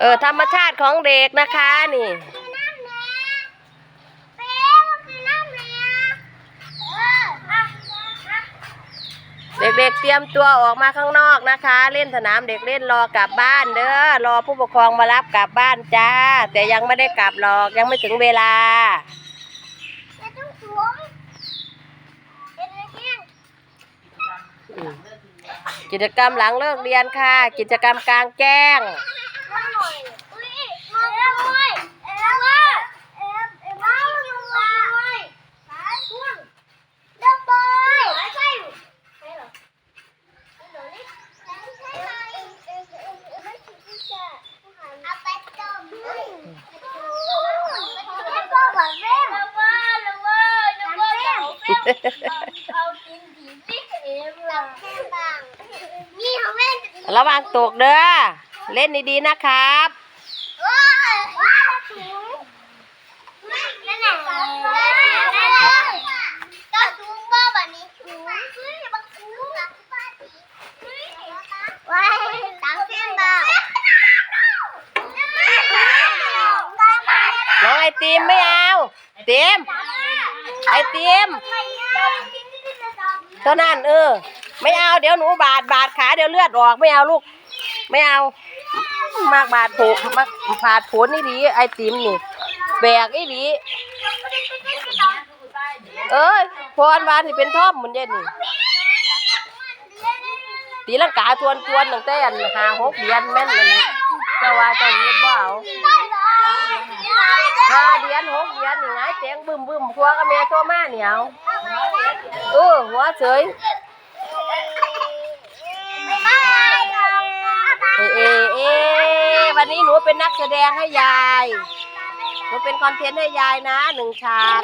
เออธรรมชาติของเด็กนะคะนี่เด็กๆเตรียมตัวออกมาข้างนอกนะคะ เล่นสนามเด็กเล่นรอกลับบ้านเด้อรอผู้ปกครองมารับกลับบ้านจ้า แต่ยังไม่ได้กลับหรอกยังไม่ถึงเวลากิจกรรมหลังเลิกเรียนค่ะ กิจกรรมกลางแจ้ง ระวังตกเด้อ เล่นดีๆนะครับว้าวว้าวถุงนั่นแหละนั่นแหละก็ถุงบ่แบบนี้ถุงเฮ้ยบางถุงว้ายตังเส้นบ่น้องไอติมไม่เอาติม ไอติมเท่านั้นเออ ไม่เอาเดี๋ยวหนูบาดบาดขาเดี๋ยวเลือดออกไม่เอาลูก ไม่เอา มากบาดผูกมากผาดผลนี่ดีไอติมนี่แบกอีดีเอ้ยพรวานที่เป็นท่อมเหมือนเย็นนี่ตีลังกาทวนทวนตั้งแต่อันหาหกเดือนแม่นอันนี้เจ้าว่าเจ้าเรียนว่าเอาห้าเดือ นหกเดือนนี่ไงเตียงบึ้มบึ้มพัวกับแม่ตัวมาเหนียวเออหัวเฉยเอเอเอวันนี้หนูเป็นนักแสดงให้ยาย หนูเป็นคอนเทนต์ให้ยายนะหนึ่งฉาก